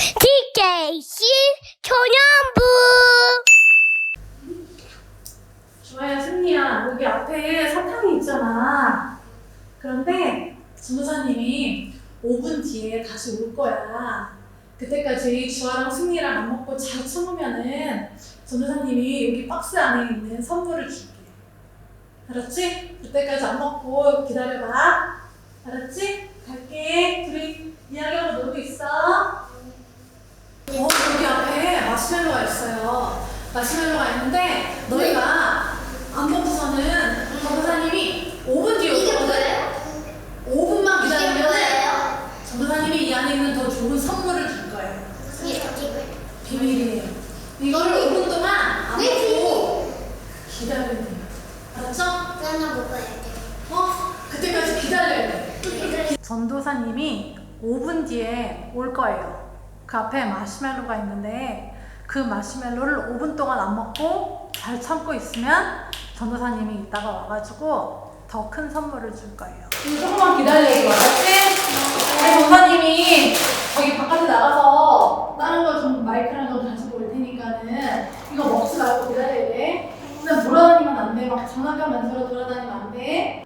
TKC 초년부 좋아요, 승리야. 여기 앞에 사탕이 있잖아. 그런데 전도사님이 5분 뒤에 다시 올 거야. 그때까지 주아랑 승리랑 안 먹고 잘 참으면은 전도사님이 여기 박스 안에 있는 선물을 줄게. 알았지? 그때까지 안 먹고 기다려봐. 알았지? 갈게. 둘이 이야기하고 놀고 있어. 어, 여기 앞에 마시멜로가 있어요. 마시멜로가 있는데 너희가 안 먹고서는 전도사님이 5분 뒤에 이게 오거든? 뭐예요? 5분만 이게 기다리면 뭐예요? 전도사님이 이 안에 있는 더 좋은 선물을 줄 거예요. 이게 이거 비밀이에요. 이거를 5분 동안 안왜 먹고 기다리면 돼요. 알았죠? 하나 먹어야 돼. 어? 그때까지 기다려야 돼. 전도사님이 5분 뒤에 올 거예요. 그 앞에 마시멜로가 있는데 그 마시멜로를 5분 동안 안 먹고 잘 참고 있으면 전도사님이 이따가 와가지고 더 큰 선물을 줄 거예요. 조금만 기다려줘, 알았지? 우리 전도사님이 저기 바깥에 나가서 다른 거 좀 마이크랑 좀 가지고 올 테니까는 이거 먹지 말고 기다려야 돼. 그냥 돌아다니면 안 돼. 막 장난감 만들어 돌아다니면 안 돼.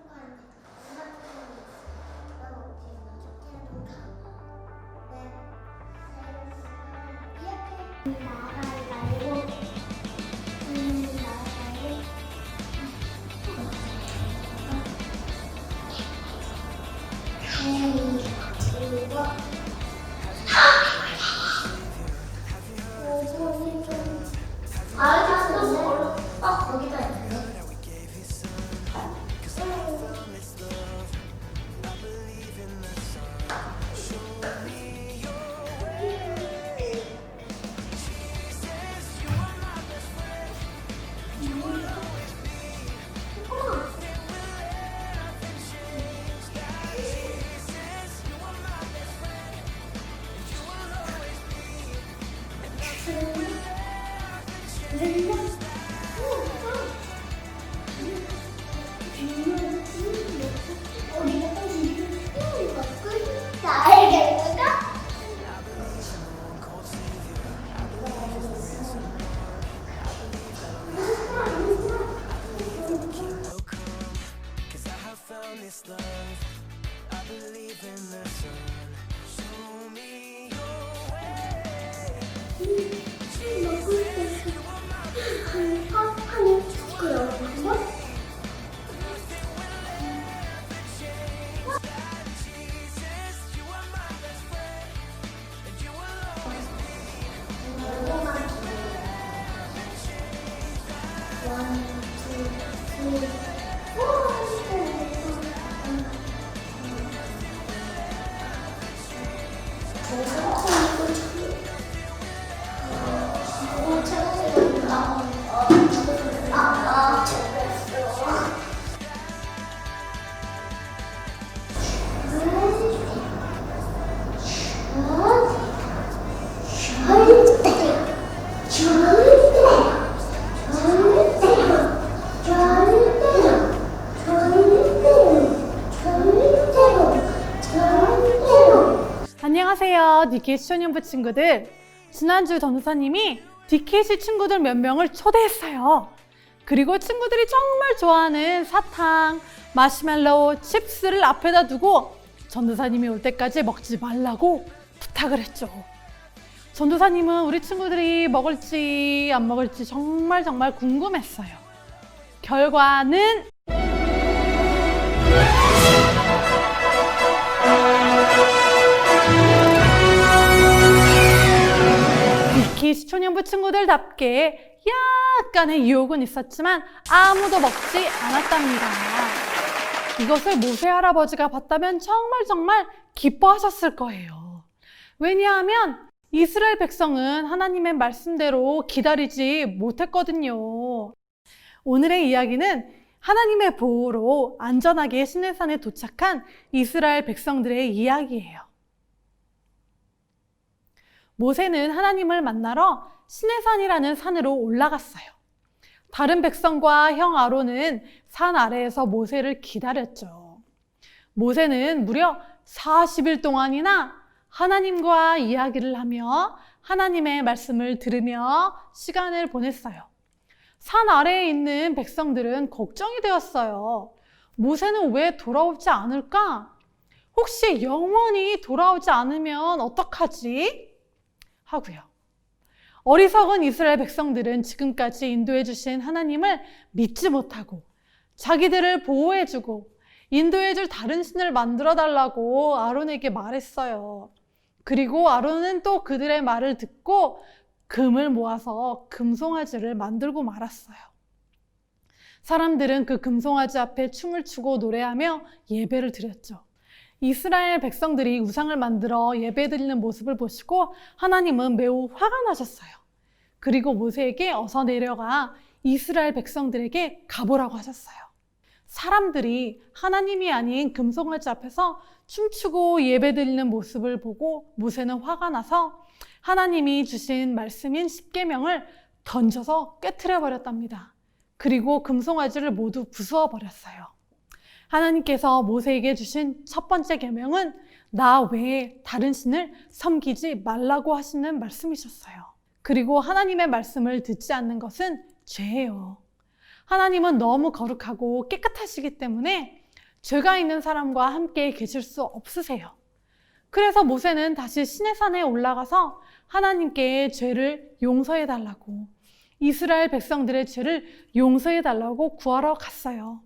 sun 안녕하세요. 디케이시 초년부 친구들. 지난주 전우사님이 디케이시 친구들 몇 명을 초대했어요. 그리고 친구들이 정말 좋아하는 사탕, 마시멜로우, 칩스를 앞에다 두고 전도사님이 올 때까지 먹지 말라고 부탁을 했죠. 전도사님은 우리 친구들이 먹을지 안 먹을지 정말 정말 궁금했어요. 결과는 비키스 초년부 친구들답게 약간의 유혹은 있었지만 아무도 먹지 않았답니다. 이것을 모세 할아버지가 봤다면 정말 정말 기뻐하셨을 거예요. 왜냐하면 이스라엘 백성은 하나님의 말씀대로 기다리지 못했거든요. 오늘의 이야기는 하나님의 보호로 안전하게 시내산에 도착한 이스라엘 백성들의 이야기예요. 모세는 하나님을 만나러 시내산이라는 산으로 올라갔어요. 다른 백성과 형 아론은 산 아래에서 모세를 기다렸죠. 모세는 무려 40일 동안이나 하나님과 이야기를 하며 하나님의 말씀을 들으며 시간을 보냈어요. 산 아래에 있는 백성들은 걱정이 되었어요. 모세는 왜 돌아오지 않을까? 혹시 영원히 돌아오지 않으면 어떡하지? 하고요. 어리석은 이스라엘 백성들은 지금까지 인도해 주신 하나님을 믿지 못하고 자기들을 보호해 주고 인도해 줄 다른 신을 만들어 달라고 아론에게 말했어요. 그리고 아론은 또 그들의 말을 듣고 금을 모아서 금송아지를 만들고 말았어요. 사람들은 그 금송아지 앞에 춤을 추고 노래하며 예배를 드렸죠. 이스라엘 백성들이 우상을 만들어 예배 드리는 모습을 보시고 하나님은 매우 화가 나셨어요. 그리고 모세에게 어서 내려가 이스라엘 백성들에게 가보라고 하셨어요. 사람들이 하나님이 아닌 금송아지 앞에서 춤추고 예배 드리는 모습을 보고 모세는 화가 나서 하나님이 주신 말씀인 십계명을 던져서 깨뜨려 버렸답니다. 그리고 금송아지를 모두 부수어 버렸어요. 하나님께서 모세에게 주신 첫 번째 계명은 나 외에 다른 신을 섬기지 말라고 하시는 말씀이셨어요. 그리고 하나님의 말씀을 듣지 않는 것은 죄예요. 하나님은 너무 거룩하고 깨끗하시기 때문에 죄가 있는 사람과 함께 계실 수 없으세요. 그래서 모세는 다시 신의 산에 올라가서 하나님께 죄를 용서해 달라고 이스라엘 백성들의 죄를 용서해 달라고 구하러 갔어요.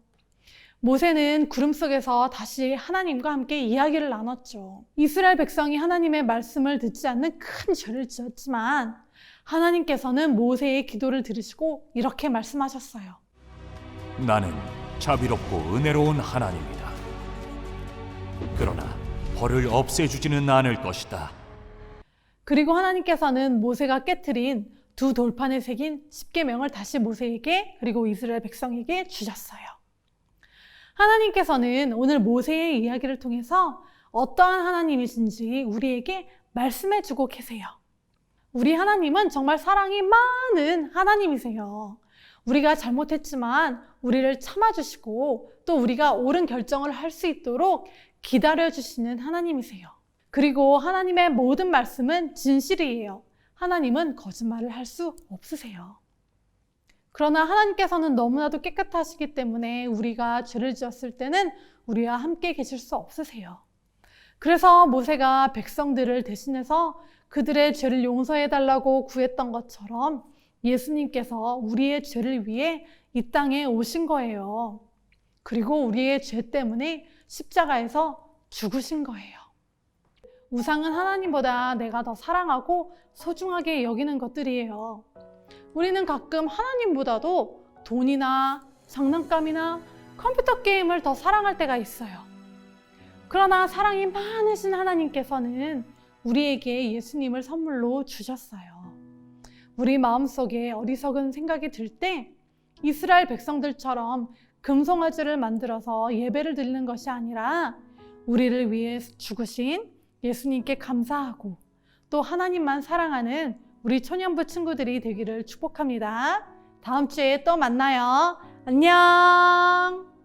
모세는 구름 속에서 다시 하나님과 함께 이야기를 나눴죠. 이스라엘 백성이 하나님의 말씀을 듣지 않는 큰 죄를 지었지만 하나님께서는 모세의 기도를 들으시고 이렇게 말씀하셨어요. 나는 자비롭고 은혜로운 하나님이다. 그러나 벌을 없애주지는 않을 것이다. 그리고 하나님께서는 모세가 깨뜨린 두 돌판에 새긴 십계명을 다시 모세에게 그리고 이스라엘 백성에게 주셨어요. 하나님께서는 오늘 모세의 이야기를 통해서 어떠한 하나님이신지 우리에게 말씀해 주고 계세요. 우리 하나님은 정말 사랑이 많은 하나님이세요. 우리가 잘못했지만 우리를 참아주시고 또 우리가 옳은 결정을 할 수 있도록 기다려주시는 하나님이세요. 그리고 하나님의 모든 말씀은 진실이에요. 하나님은 거짓말을 할 수 없으세요. 그러나 하나님께서는 너무나도 깨끗하시기 때문에 우리가 죄를 지었을 때는 우리와 함께 계실 수 없으세요. 그래서 모세가 백성들을 대신해서 그들의 죄를 용서해 달라고 구했던 것처럼 예수님께서 우리의 죄를 위해 이 땅에 오신 거예요. 그리고 우리의 죄 때문에 십자가에서 죽으신 거예요. 우상은 하나님보다 내가 더 사랑하고 소중하게 여기는 것들이에요. 우리는 가끔 하나님보다도 돈이나 장난감이나 컴퓨터 게임을 더 사랑할 때가 있어요. 그러나 사랑이 많으신 하나님께서는 우리에게 예수님을 선물로 주셨어요. 우리 마음속에 어리석은 생각이 들 때 이스라엘 백성들처럼 금송아지를 만들어서 예배를 드리는 것이 아니라 우리를 위해 죽으신 예수님께 감사하고 또 하나님만 사랑하는 우리 초년부 친구들이 되기를 축복합니다. 다음 주에 또 만나요. 안녕!